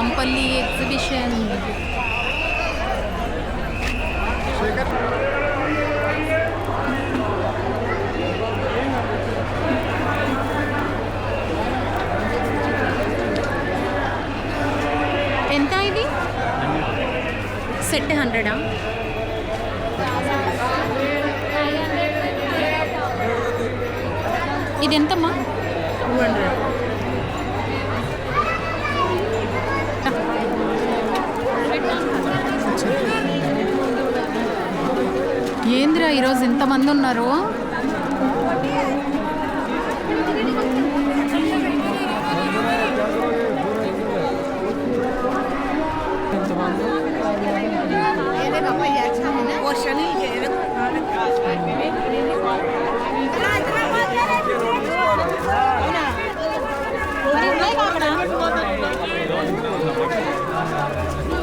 Rampalli exhibition ఎంత ఇది? Set హండ్రెడా ఇది ఎంతమ్మా? Two hundred. ఏందిరా ఈరోజు ఇంతమంది ఉన్నారు?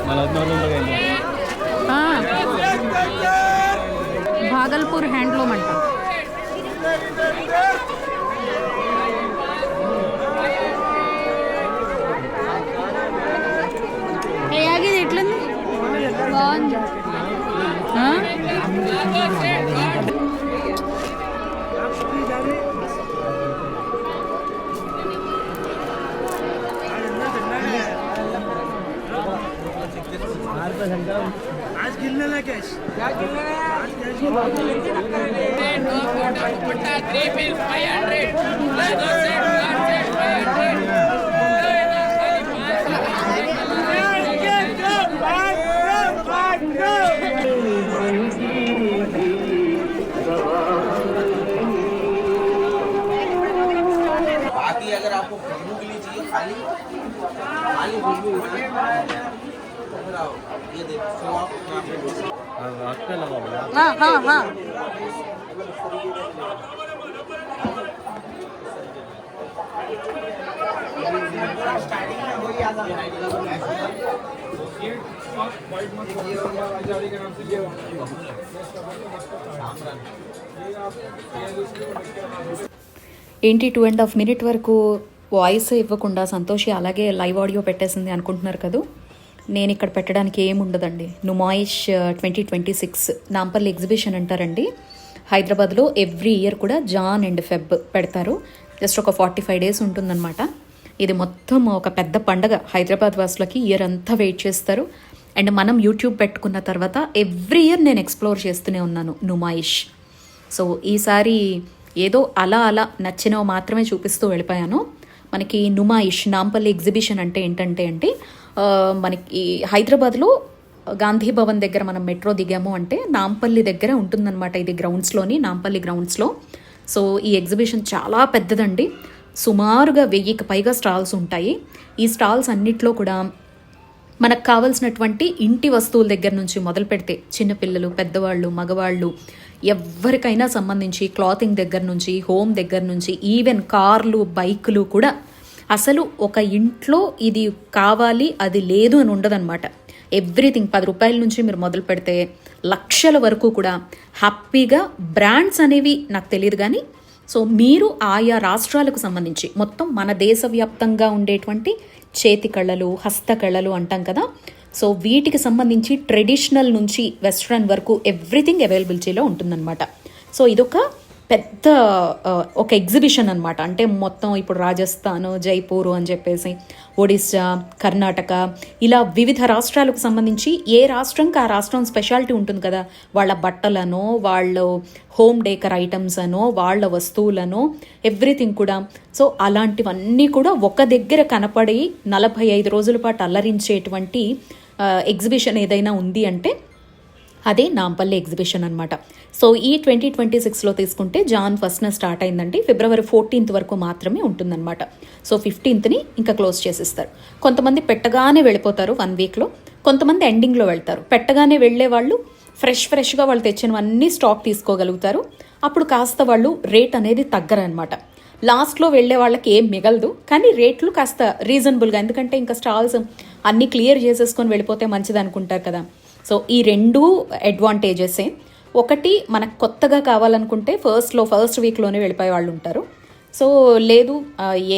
Malas na భాగల్పూర్ హ్యాండ్లూమ్ అంట ఏ ఆగిది ఎట్లుంది బాగుంది ఆ? No, no, no, no, no, ఏంటి టూ అండ్ హాఫ్ మినిట్ వరకు వాయిస్ ఇవ్వకుండా సంతోషి అలాగే లైవ్ ఆడియో పెట్టేసింది అనుకుంటున్నారు కదా? నేను ఇక్కడ పెట్టడానికి ఏమి ఉండదండి Numaish twenty twenty six Nampally exhibition అంటారండి. హైదరాబాద్లో ఎవ్రీ ఇయర్ కూడా జాన్ అండ్ ఫెబ్ పెడతారు. జస్ట్ ఒక ఫార్టీ ఫైవ్ డేస్ ఉంటుందన్నమాట. ఇది మొత్తం ఒక పెద్ద పండగ. హైదరాబాద్ వాసులకి ఇయర్ అంతా వెయిట్ చేస్తారు. అండ్ మనం యూట్యూబ్ పెట్టుకున్న తర్వాత ఎవ్రీ ఇయర్ నేను ఎక్స్ప్లోర్ చేస్తూనే ఉన్నాను నుమాయిష్. సో ఈసారి ఏదో అలా అలా నచ్చినవి మాత్రమే చూపిస్తూ వెళ్ళిపోయాను. మనకి నుమాయిష్ నాంపల్లి ఎగ్జిబిషన్ అంటే ఏంటంటే అంటే మనకి హైదరాబాద్లో గాంధీ భవన్ దగ్గర మనం మెట్రో దిగాము అంటే నాంపల్లి దగ్గర ఉంటుందన్నమాట ఇది గ్రౌండ్స్లోని నాంపల్లి గ్రౌండ్స్లో. సో ఈ ఎగ్జిబిషన్ చాలా పెద్దదండి. సుమారుగా వెయ్యికి పైగా స్టాల్స్ ఉంటాయి. ఈ స్టాల్స్ అన్నిట్లో కూడా మనకు కావాల్సినటువంటి ఇంటి వస్తువుల దగ్గర నుంచి మొదలు పెడితే చిన్నపిల్లలు పెద్దవాళ్ళు మగవాళ్ళు ఎవరికైనా సంబంధించి క్లాతింగ్ దగ్గర నుంచి హోమ్ దగ్గర నుంచి ఈవెన్ కార్లు బైకులు కూడా అసలు ఒక ఇంట్లో ఇది కావాలి అది లేదు అని ఉండదన్నమాట. ఎవ్రీథింగ్ పది రూపాయల నుంచి మీరు మొదలు పెడితే లక్షల వరకు కూడా హ్యాపీగా బ్రాండ్స్ అనేవి నాకు తెలియదు కానీ సో మీరు ఆయా రాష్ట్రాలకు సంబంధించి మొత్తం మన దేశవ్యాప్తంగా ఉండేటువంటి చేతి కళలు హస్తకళలు అంటాం కదా సో వీటికి సంబంధించి ట్రెడిషనల్ నుంచి వెస్ట్రన్ వరకు ఎవ్రీథింగ్ అవైలబిలిటీలో ఉంటుందన్నమాట. సో ఇదొక పెద్ద ఒక ఎగ్జిబిషన్ అనమాట అంటే మొత్తం ఇప్పుడు రాజస్థాన్ జైపూర్ అని చెప్పేసి ఒడిస్సా కర్ణాటక ఇలా వివిధ రాష్ట్రాలకు సంబంధించి ఏ రాష్ట్రంకి ఆ రాష్ట్రం స్పెషాలిటీ ఉంటుంది కదా. వాళ్ళ బట్టలనో వాళ్ళ హోమ్ డేకర్ ఐటమ్స్ అనో వాళ్ళ వస్తువులనో ఎవ్రీథింగ్ కూడా. సో అలాంటివన్నీ కూడా ఒక దగ్గర కనపడి నలభై ఐదు రోజుల పాటు అల్లరించేటువంటి ఎగ్జిబిషన్ ఏదైనా ఉంది అంటే అదే నాంపల్లి ఎగ్జిబిషన్ అనమాట సో ఈ ట్వంటీ ట్వంటీ సిక్స్లో తీసుకుంటే జాన్ ఫస్ట్న స్టార్ట్ అయిందండి. ఫిబ్రవరి ఫోర్టీన్త్ వరకు మాత్రమే ఉంటుందన్నమాట. సో ఫిఫ్టీన్త్ని ఇంకా క్లోజ్ చేసిస్తారు. కొంతమంది పెట్టగానే వెళ్ళిపోతారు వన్ వీక్లో. కొంతమంది ఎండింగ్లో వెళ్తారు. పెట్టగానే వెళ్ళే వాళ్ళు ఫ్రెష్ ఫ్రెష్గా వాళ్ళు తెచ్చినవన్నీ స్టాక్ తీసుకోగలుగుతారు. అప్పుడు కాస్త వాళ్ళు రేట్ అనేది తగ్గరనమాట లాస్ట్లో వెళ్ళే వాళ్ళకి ఏం మిగలదు. కానీ రేట్లు కాస్త రీజనబుల్గా. ఎందుకంటే ఇంకా స్టాల్స్ అన్నీ క్లియర్ చేసేసుకొని వెళ్ళిపోతే మంచిది అనుకుంటారు కదా. సో ఈ రెండు అడ్వాంటేజెసే ఒకటి మనకు కొత్తగా కావాలనుకుంటే ఫస్ట్లో ఫస్ట్ వీక్లోనే వెళ్ళిపోయే వాళ్ళు ఉంటారు. సో లేదు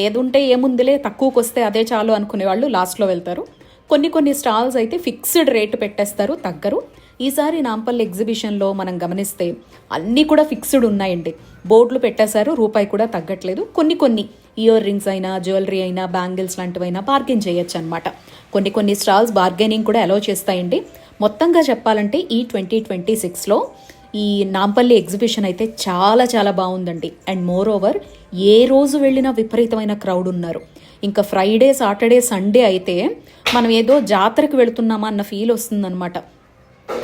ఏదుంటే ఏముందిలే తక్కువకి వస్తే అదే చాలు అనుకునే వాళ్ళు లాస్ట్లో వెళ్తారు. కొన్ని కొన్ని స్టాల్స్ అయితే ఫిక్స్డ్ రేటు పెట్టేస్తారు తగ్గరు. ఈసారి నాంపల్లి ఎగ్జిబిషన్లో మనం గమనిస్తే అన్నీ కూడా ఫిక్స్డ్ ఉన్నాయండి. బోర్డులు పెట్టేశారు రూపాయి కూడా తగ్గట్లేదు. కొన్ని కొన్ని ఇయర్ రింగ్స్ అయినా జ్యువెలరీ అయినా బ్యాంగిల్స్ లాంటివైనా బార్గెన్ చేయొచ్చు అనమాట కొన్ని కొన్ని స్టాల్స్ బార్గెనింగ్ కూడా అలౌ చేస్తాయండి. మొత్తంగా చెప్పాలంటే ఈ ట్వంటీ ట్వంటీ సిక్స్లో ఈ నాంపల్లి ఎగ్జిబిషన్ అయితే చాలా చాలా బాగుందండి. అండ్ మోర్ ఓవర్ ఏ రోజు వెళ్ళినా విపరీతమైన క్రౌడ్ ఉన్నారు. ఇంకా ఫ్రైడే సాటర్డే సండే అయితే మనం ఏదో జాతరకు వెళుతున్నామా అన్న ఫీల్ వస్తుందన్నమాట.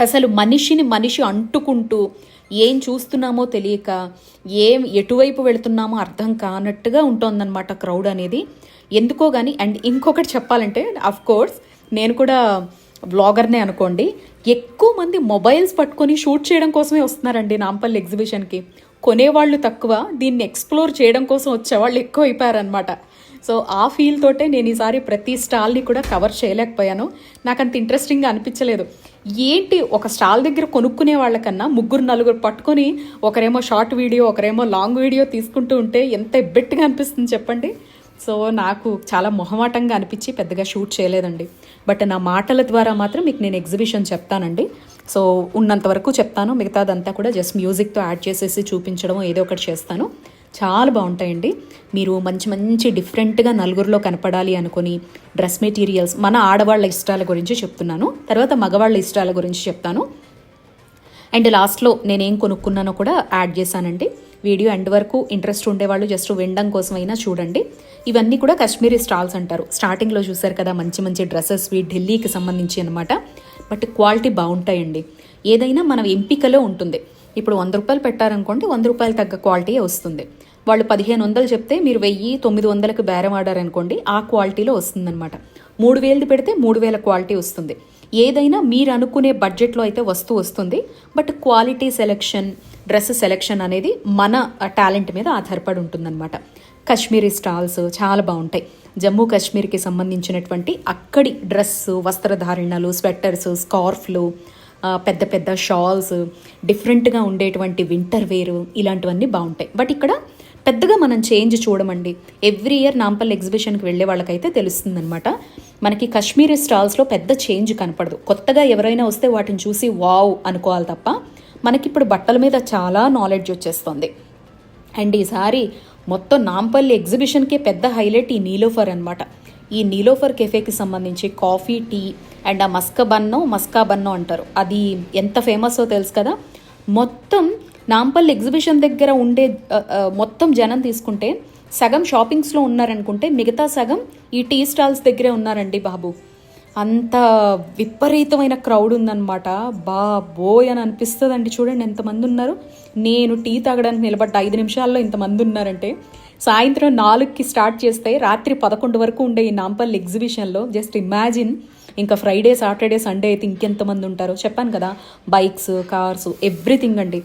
అసలు మనిషిని మనిషి అంటుకుంటూ ఏం చూస్తున్నామో తెలియక ఏం ఎటువైపు వెళుతున్నామో అర్థం కానట్టుగా ఉంటుందన్నమాట క్రౌడ్ అనేది. ఎందుకో కానీ అండ్ ఇంకొకటి చెప్పాలంటే అఫ్ కోర్స్ నేను కూడా బ్లాగర్నే అనుకోండి ఎక్కువ మంది మొబైల్స్ పట్టుకొని షూట్ చేయడం కోసమే వస్తున్నారండి నాంపల్లి ఎగ్జిబిషన్కి కొనేవాళ్ళు తక్కువ దీన్ని ఎక్స్ప్లోర్ చేయడం కోసం వచ్చేవాళ్ళు ఎక్కువ అయిపోయారనమాట సో ఆ ఫీల్ తోటే నేను ఈసారి ప్రతి స్టాల్ని కూడా కవర్ చేయలేకపోయాను. నాకు అంత ఇంట్రెస్టింగ్గా అనిపించలేదు. ఏంటి ఒక స్టాల్ దగ్గర కొనుక్కునే వాళ్ళకన్నా ముగ్గురు నలుగురు పట్టుకొని ఒకరేమో షార్ట్ వీడియో ఒకరేమో లాంగ్ వీడియో తీసుకుంటూ ఉంటే ఎంత ఎబ్బెట్టుగా అనిపిస్తుంది చెప్పండి? సో నాకు చాలా మొహమాటంగా అనిపించి పెద్దగా షూట్ చేయలేదండి. బట్ నా మాటల ద్వారా మాత్రం మీకు నేను ఎగ్జిబిషన్ చెప్తానండి. సో ఉన్నంత వరకు చెప్తాను. మిగతాదంతా కూడా జస్ట్ మ్యూజిక్తో యాడ్ చేసేసి చూపించడం ఏదో ఒకటి చేస్తాను. చాలా బాగుంటాయండి. మీరు మంచి మంచి డిఫరెంట్గా నలుగురిలో కనపడాలి అనుకుని డ్రెస్ మెటీరియల్స్ మన ఆడవాళ్ళ ఇష్టాల గురించి చెప్తున్నాను. తర్వాత మగవాళ్ళ ఇష్టాల గురించి చెప్తాను. అండ్ లాస్ట్లో నేనేం కొనుక్కున్నానో కూడా యాడ్ చేశానండి. వీడియో ఎండ్ వరకు ఇంట్రెస్ట్ ఉండేవాళ్ళు జస్ట్ వినడం కోసమైనా చూడండి. ఇవన్నీ కూడా కశ్మీరీ స్టాల్స్ అంటారు. స్టార్టింగ్లో చూశారు కదా మంచి మంచి డ్రెస్సెస్ ఢిల్లీకి సంబంధించి అనమాట బట్ క్వాలిటీ బాగుంటాయండి. ఏదైనా మన ఎంపికలో ఉంటుంది. ఇప్పుడు వంద రూపాయలు పెట్టారనుకోండి వంద రూపాయలు తగ్గ క్వాలిటీ వస్తుంది. వాళ్ళు పదిహేను వందలు చెప్తే మీరు వెయ్యి తొమ్మిది వందలకు బేరం ఆడారనుకోండి ఆ క్వాలిటీలో వస్తుందన్నమాట. మూడు వేలది పెడితే మూడు వేల క్వాలిటీ వస్తుంది. ఏదైనా మీరు అనుకునే బడ్జెట్లో అయితే వస్తూ వస్తుంది but quality selection dress selection అనేది మన టాలెంట్ మీద ఆధారపడి ఉంటుందన్నమాట. కాశ్మీరీ స్టాల్స్ చాలా బాగుంటాయి. జమ్మూ కాశ్మీర్కి సంబంధించినటువంటి అక్కడి డ్రెస్ వస్త్రధారణలు స్వెట్టర్స్ స్కార్ఫ్లు పెద్ద పెద్ద షాల్స్ డిఫరెంట్గా ఉండేటువంటి వింటర్ వేరు ఇలాంటివన్నీ బాగుంటాయి. బట్ ఇక్కడ పెద్దగా మనం చేంజ్ చూడమండి. ఎవ్రీ ఇయర్ నాంపల్లి ఎగ్జిబిషన్కి వెళ్ళే వాళ్ళకైతే తెలుస్తుందనమాట మనకి కాశ్మీరీ స్టాల్స్లో పెద్ద చేంజ్ కనపడదు. కొత్తగా ఎవరైనా వస్తే వాటిని చూసి వావ్ అనుకోవాలి తప్ప మనకిప్పుడు బట్టల మీద చాలా నాలెడ్జ్ వచ్చేస్తుంది. అండ్ ఈసారి మొత్తం నాంపల్లి ఎగ్జిబిషన్కే పెద్ద హైలైట్ ఈ నీలోఫర్ అనమాట ఈ నీలోఫర్ కెఫేకి సంబంధించి కాఫీ టీ అండ్ ఆ మస్క బన్నో మస్కా బన్నో అంటారు. అది ఎంత ఫేమస్సో తెలుసు కదా? మొత్తం నాంపల్లి ఎగ్జిబిషన్ దగ్గర ఉండే మొత్తం జనం తీసుకుంటే సగం షాపింగ్స్లో ఉన్నారనుకుంటే మిగతా సగం ఈ టీ స్టాల్స్ దగ్గరే ఉన్నారండి బాబు. అంత విపరీతమైన క్రౌడ్ ఉందన్నమాట. బాబోయ్ అని అనిపిస్తుందండి. చూడండి ఎంతమంది ఉన్నారు. నేను టీ తాగడానికి నిలబడ్డ ఐదు నిమిషాల్లో ఇంతమంది ఉన్నారంటే సాయంత్రం నాలుగుకి స్టార్ట్ చేస్తే రాత్రి పదకొండు వరకు ఉండే ఈ నాంపల్లి ఎగ్జిబిషన్లో జస్ట్ ఇమాజిన్ ఇంకా ఫ్రైడే సాటర్డే సండే అయితే ఇంకెంతమంది ఉంటారో చెప్పాను కదా. బైక్స్ కార్స్ ఎవ్రీథింగ్ అండి.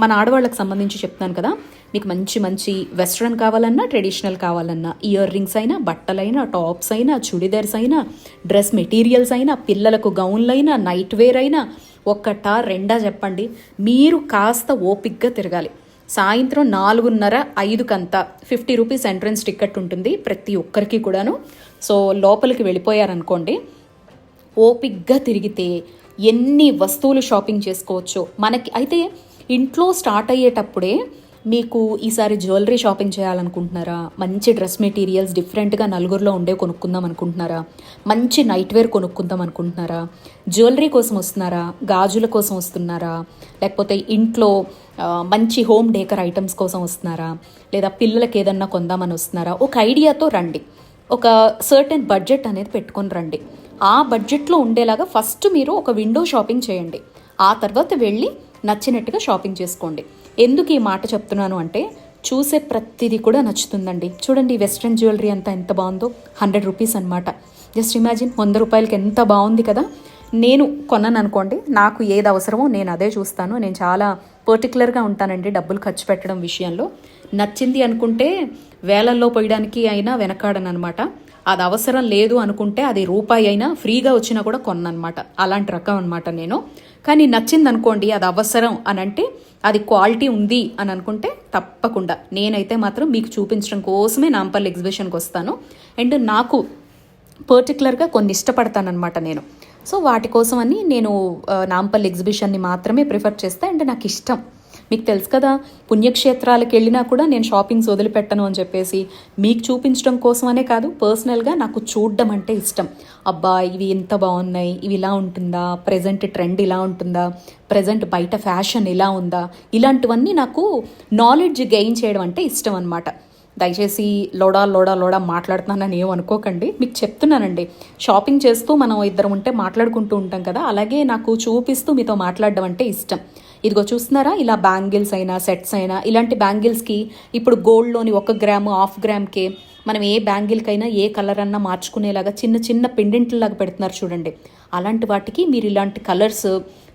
మన ఆడవాళ్ళకి సంబంధించి చెప్తాను కదా మీకు మంచి మంచి వెస్ట్రన్ కావాలన్నా ట్రెడిషనల్ కావాలన్నా ఇయర్ రింగ్స్ అయినా బట్టలైనా టాప్స్ అయినా చుడిదార్స్ అయినా డ్రెస్ మెటీరియల్స్ అయినా పిల్లలకు గౌన్లైనా నైట్ వేర్ అయినా ఒక్కటా రెండా చెప్పండి. మీరు కాస్త ఓపిక్గా తిరగాలి. సాయంత్రం నాలుగున్నర ఐదుకంతా ఫిఫ్టీ రూపీస్ ఎంట్రన్స్ టికెట్ ఉంటుంది ప్రతి ఒక్కరికి కూడాను. సో లోపలికి వెళ్ళిపోయారనుకోండి ఓపిక్గా తిరిగితే ఎన్ని వస్తువులు షాపింగ్ చేసుకోవచ్చో మనకి అయితే ఇంట్లో స్టార్ట్ అయ్యేటప్పుడే మీకు ఈసారి జ్యువెలరీ షాపింగ్ చేయాలనుకుంటున్నారా? మంచి డ్రెస్ మెటీరియల్స్ డిఫరెంట్గా నలుగురిలో ఉండే కొనుక్కుందాం అనుకుంటున్నారా? మంచి నైట్ వేర్ కొనుక్కుందాం అనుకుంటున్నారా? జ్యువెలరీ కోసం వస్తున్నారా? గాజుల కోసం వస్తున్నారా? లేకపోతే ఇంట్లో మంచి హోమ్ డేకర్ ఐటమ్స్ కోసం వస్తున్నారా? లేదా పిల్లలకి ఏదన్నా కొందామని వస్తున్నారా? ఒక ఐడియాతో రండి. ఒక సర్టెన్ బడ్జెట్ అనేది పెట్టుకొని రండి. ఆ బడ్జెట్లో ఉండేలాగా ఫస్ట్ మీరు ఒక విండో షాపింగ్ చేయండి. ఆ తర్వాత వెళ్ళి నచ్చినట్టుగా షాపింగ్ చేసుకోండి. ఎందుకు ఈ మాట చెప్తున్నాను అంటే చూసే ప్రతిదీ కూడా నచ్చుతుందండి. చూడండి వెస్ట్రన్ జ్యువెలరీ అంతా ఎంత బాగుందో. హండ్రెడ్ రూపీస్ అనమాట జస్ట్ ఇమాజిన్ వంద రూపాయలకి ఎంత బాగుంది కదా. నేను కొన్నాను అనుకోండి నాకు ఏది అవసరమో నేను అదే చూస్తాను. నేను చాలా పర్టికులర్గా ఉంటానండి డబ్బులు ఖర్చు పెట్టడం విషయంలో. నచ్చింది అనుకుంటే వేలల్లో పోయడానికి అయినా వెనకాడను అనమాట అది అవసరం లేదు అనుకుంటే అది రూపాయి అయినా ఫ్రీగా వచ్చినా కూడా కొన్నమాట అలాంటి రకం అనమాట నేను. కానీ నచ్చింది అనుకోండి అది అవసరం అని అంటే అది క్వాలిటీ ఉంది అని అనుకుంటే తప్పకుండా. నేనైతే మాత్రం మీకు చూపించడం కోసమే నాంపల్లి ఎగ్జిబిషన్కి వస్తాను. అండ్ నాకు పర్టికులర్గా కొన్ని ఇష్టపడతానమాట నేను. సో వాటి కోసమని నేను నాంపల్లి ఎగ్జిబిషన్ని మాత్రమే ప్రిఫర్ చేస్తే. అండ్ నాకు ఇష్టం. మీకు తెలుసు కదా పుణ్యక్షేత్రాలకు వెళ్ళినా కూడా నేను షాపింగ్స్ వదిలిపెట్టను అని చెప్పేసి మీకు చూపించడం కోసమనే కాదు పర్సనల్గా నాకు చూడడం అంటే ఇష్టం. అబ్బా ఇవి ఎంత బాగున్నాయి ఇవి ఇలా ఉంటుందా ప్రజెంట్ ట్రెండ్ ఇలా ఉంటుందా ప్రజెంట్ బయట ఫ్యాషన్ ఇలా ఉందా ఇలాంటివన్నీ నాకు నాలెడ్జ్ గెయిన్ చేయడం అంటే ఇష్టం అనమాట దయచేసి లోడా లోడా లోడా మాట్లాడుతున్నానని ఏమనుకోకండి అనుకోకండి. మీకు చెప్తున్నానండి షాపింగ్ చేస్తూ మనం ఇద్దరం ఉంటే మాట్లాడుకుంటూ ఉంటాం కదా అలాగే నాకు చూపిస్తూ మీతో మాట్లాడడం అంటే ఇష్టం. ఇదిగో చూస్తున్నారా? ఇలా బ్యాంగిల్స్ అయినా సెట్స్ అయినా ఇలాంటి బ్యాంగిల్స్కి ఇప్పుడు గోల్డ్లోని ఒక గ్రాము హాఫ్ గ్రామ్కే మనం ఏ బ్యాంగిల్కైనా ఏ కలర్ అన్నా మార్చుకునేలాగా చిన్న చిన్న పెండెంట్లాగా పెడుతున్నారు చూడండి. అలాంటి వాటికి మీరు ఇలాంటి కలర్స్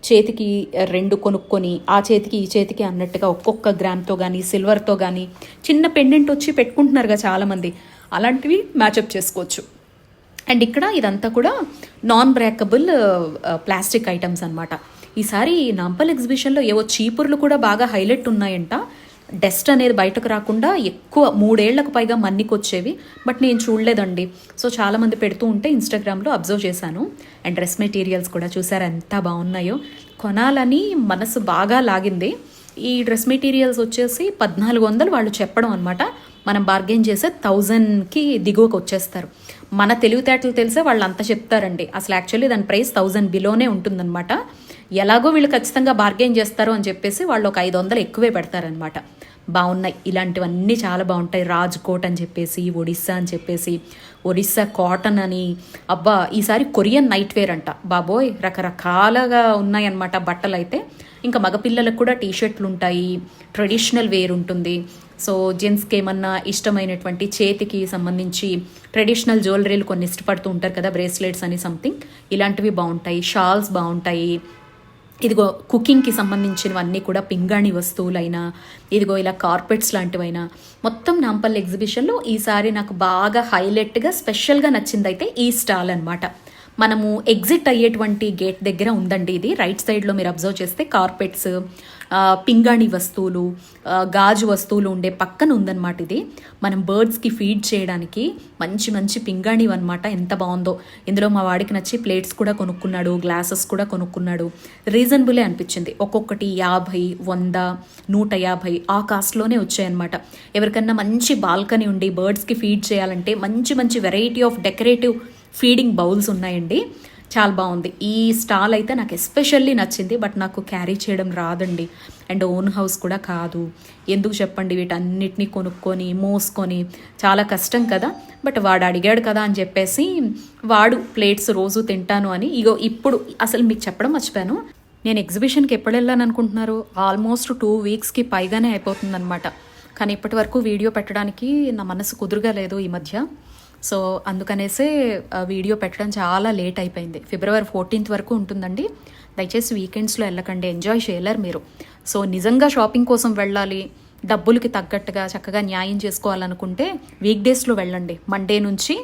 చేతికి రెండు కొనుక్కొని ఆ చేతికి ఈ చేతికి అన్నట్టుగా ఒక్కొక్క గ్రామ్తో కానీ సిల్వర్తో కానీ చిన్న పెండెంట్ వచ్చి పెట్టుకుంటున్నారుగా చాలామంది. అలాంటివి మ్యాచప్ చేసుకోవచ్చు. అండ్ ఇక్కడ ఇదంతా కూడా నాన్ బ్రేకబుల్ ప్లాస్టిక్ ఐటమ్స్ అనమాట ఈసారి నాంపల్ ఎగ్జిబిషన్లో ఏవో చీపుర్లు కూడా బాగా హైలైట్ ఉన్నాయంట. డస్ట్ అనేది బయటకు రాకుండా ఎక్కువ మూడేళ్ళకు పైగా మన్నికొచ్చేవి బట్ నేను చూడలేదండి. సో చాలామంది పెడుతూ ఉంటే ఇన్స్టాగ్రామ్లో అబ్జర్వ్ చేశాను. అండ్ డ్రెస్ మెటీరియల్స్ కూడా చూసారు ఎంత బాగున్నాయో. కొనాలని మనసు బాగా లాగింది. ఈ డ్రెస్ మెటీరియల్స్ వచ్చేసి పద్నాలుగు వందలు వాళ్ళు చెప్పడం అనమాట మనం బార్గెన్ చేసే థౌజండ్కి దిగువకు వచ్చేస్తారు. మన తెలివితేటలు తెలిసే వాళ్ళు అంత చెప్తారండి. అసలు యాక్చువల్లీ దాని ప్రైస్ థౌజండ్ బిలోనే ఉంటుందన్నమాట. ఎలాగో వీళ్ళు ఖచ్చితంగా బార్గెన్ చేస్తారు అని చెప్పేసి వాళ్ళు ఒక ఐదు వందలు ఎక్కువే పెడతారనమాట బాగున్నాయి. ఇలాంటివన్నీ చాలా బాగుంటాయి. రాజ్కోట్ అని చెప్పేసి ఒడిస్సా అని చెప్పేసి ఒడిస్సా కాటన్ అని. అబ్బా ఈసారి కొరియన్ నైట్ వేర్ అంట. బాబోయ్ రకరకాలుగా ఉన్నాయన్నమాట బట్టలు అయితే ఇంకా మగపిల్లలకు కూడా టీ షర్ట్లు ఉంటాయి. ట్రెడిషనల్ వేర్ ఉంటుంది. సో జెంట్స్కి ఏమన్నా ఇష్టమైనటువంటి చేతికి సంబంధించి ట్రెడిషనల్ జ్యువెలరీలు కొన్ని ఇష్టపడుతూ ఉంటారు కదా బ్రేస్లెట్స్ అని సంథింగ్. ఇలాంటివి బాగుంటాయి. షాల్స్ బాగుంటాయి. ఇదిగో కుకింగ్కి సంబంధించినవన్నీ కూడా పింగాణి వస్తువులైనా ఇదిగో ఇలా కార్పెట్స్ లాంటివైనా మొత్తం నాంపల్లి ఎగ్జిబిషన్లో ఈసారి నాకు బాగా హైలైట్గా స్పెషల్గా నచ్చిందైతే ఈ స్టాల్ అన్నమాట. మనము ఎగ్జిట్ అయ్యేటువంటి గేట్ దగ్గర ఉందండి ఇది. రైట్ సైడ్లో మీరు అబ్జర్వ్ చేస్తే కార్పెట్స్ పింగాణి వస్తువులు గాజు వస్తువులు ఉండే పక్కన ఉందన్నమాట ఇది. మనం బర్డ్స్కి ఫీడ్ చేయడానికి మంచి మంచి పింగాణి అనమాట ఎంత బాగుందో. ఇందులో మా వాడికి నచ్చి ప్లేట్స్ కూడా కొనుక్కున్నాడు గ్లాసెస్ కూడా కొనుక్కున్నాడు. రీజనబులే అనిపించింది. ఒక్కొక్కటి యాభై వంద నూట యాభై ఆ కాస్ట్లోనే వచ్చాయన్నమాట. ఎవరికన్నా మంచి బాల్కనీ ఉండి బర్డ్స్కి ఫీడ్ చేయాలంటే మంచి మంచి variety of decorative feeding bowls ఉన్నాయండి. చాలా బాగుంది. ఈ స్టాల్ అయితే నాకు ఎస్పెషల్లీ నచ్చింది బట్ నాకు క్యారీ చేయడం రాదండి. అండ్ ఓన్ హౌస్ కూడా కాదు. ఎందుకు చెప్పండి? వీటన్నిటిని కొనుక్కొని మోసుకొని చాలా కష్టం కదా. బట్ వాడు అడిగాడు కదా అని చెప్పేసి వాడు ప్లేట్స్ రోజు తింటాను అని. ఇగో ఇప్పుడు అసలు మీకు చెప్పడం మర్చిపోయాను. నేను ఎగ్జిబిషన్కి ఎప్పుడు వెళ్ళాను అనుకుంటున్నారు? ఆల్మోస్ట్ టూ వీక్స్కి పైగానే అయిపోతుందన్నమాట. కానీ ఇప్పటి వరకు వీడియో పెట్టడానికి నా మనసు కుదురుగా లేదు ఈ మధ్య. సో అందుకనేసే వీడియో పెట్టడం చాలా లేట్ అయిపోయింది. ఫిబ్రవరి ఫోర్టీన్త్ వరకు ఉంటుందండి. దయచేసి వీకెండ్స్లో వెళ్ళకండి. ఎంజాయ్ చేయలేరు మీరు. సో నిజంగా షాపింగ్ కోసం వెళ్ళాలి డబ్బులకి తగ్గట్టుగా చక్కగా న్యాయం చేసుకోవాలనుకుంటే వీక్ డేస్లో వెళ్ళండి. మండే నుంచి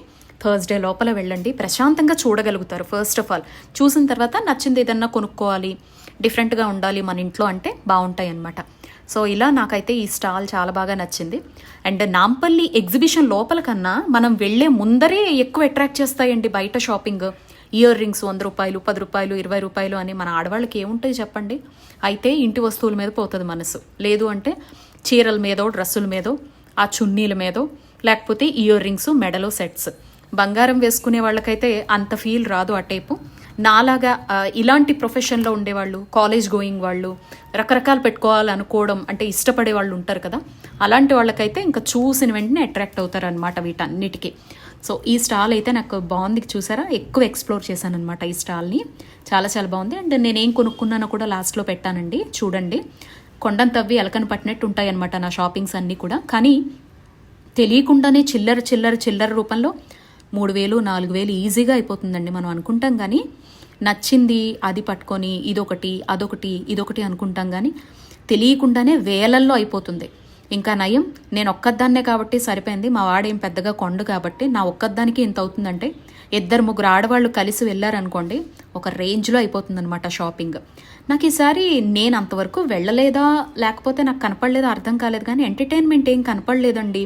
థర్స్డే లోపల వెళ్ళండి. ప్రశాంతంగా చూడగలుగుతారు ఫస్ట్ ఆఫ్ ఆల్. చూసిన తర్వాత నచ్చింది ఏదన్నా కొనుక్కోవాలి డిఫరెంట్గా ఉండాలి మన ఇంట్లో అంటే బాగుంటాయి అన్నమాట సో ఇలా నాకైతే ఈ స్టాల్ చాలా బాగా నచ్చింది. అండ్ నాంపల్లి ఎగ్జిబిషన్ లోపల కన్నా మనం వెళ్ళే ముందరే ఎక్కువ అట్రాక్ట్ చేస్తాయండి బయట షాపింగ్. ఇయర్ రింగ్స్ వంద రూపాయలు పది రూపాయలు ఇరవై రూపాయలు అని మన ఆడవాళ్ళకి ఏముంటాయి చెప్పండి? అయితే ఇంటి వస్తువుల మీద పోతుంది మనసు. లేదు అంటే చీరల మీదో డ్రెస్సుల మీదో ఆ చున్నీల మీదో లేకపోతే ఇయర్ రింగ్స్ మెడలో సెట్స్. బంగారం వేసుకునే వాళ్ళకైతే అంత ఫీల్ రాదు ఆ టైపు. నాలాగా ఇలాంటి ప్రొఫెషన్లో ఉండేవాళ్ళు కాలేజ్ గోయింగ్ వాళ్ళు రకరకాలు పెట్టుకోవాలనుకోవడం అంటే ఇష్టపడే వాళ్ళు ఉంటారు కదా అలాంటి వాళ్ళకైతే ఇంకా చూసిన వెంటనే అట్రాక్ట్ అవుతారు అనమాట వీటన్నిటికీ. సో ఈ స్టాల్ అయితే నాకు బాగుంది చూసారా? ఎక్కువ ఎక్స్ప్లోర్ చేశాను అనమాట ఈ స్టాల్ని చాలా చాలా బాగుంది. అండ్ నేనేం కొనుక్కున్నానో కూడా లాస్ట్లో పెట్టానండి. చూడండి. కొండను తవ్వి ఎలకను పట్టినట్టు ఉంటాయన్నమాట నా షాపింగ్స్ అన్నీ కూడా. కానీ తెలియకుండానే చిల్లర చిల్లర చిల్లర రూపంలో మూడు వేలు నాలుగు వేలు ఈజీగా అయిపోతుందండి మనం అనుకుంటాం కానీ నచ్చింది అది పట్టుకొని ఇదొకటి అదొకటి ఇదొకటి అనుకుంటాం కానీ తెలియకుండానే వేలల్లో అయిపోతుంది. ఇంకా నయం నేను ఒక్కదాన్నే కాబట్టి సరిపోయింది మా వాడేం పెద్దగా కొండు కాబట్టి నా ఒక్కదానికి ఇంత అవుతుందంటే ఇద్దరు ముగ్గురు ఆడవాళ్ళు కలిసి వెళ్ళారనుకోండి ఒక రేంజ్లో అయిపోతుందన్నమాట షాపింగ్. నాకు ఈసారి నేను అంతవరకు వెళ్ళలేదా లేకపోతే నాకు కనపడలేదా అర్థం కాలేదు కానీ ఎంటర్టైన్మెంట్ ఏం కనపడలేదండి.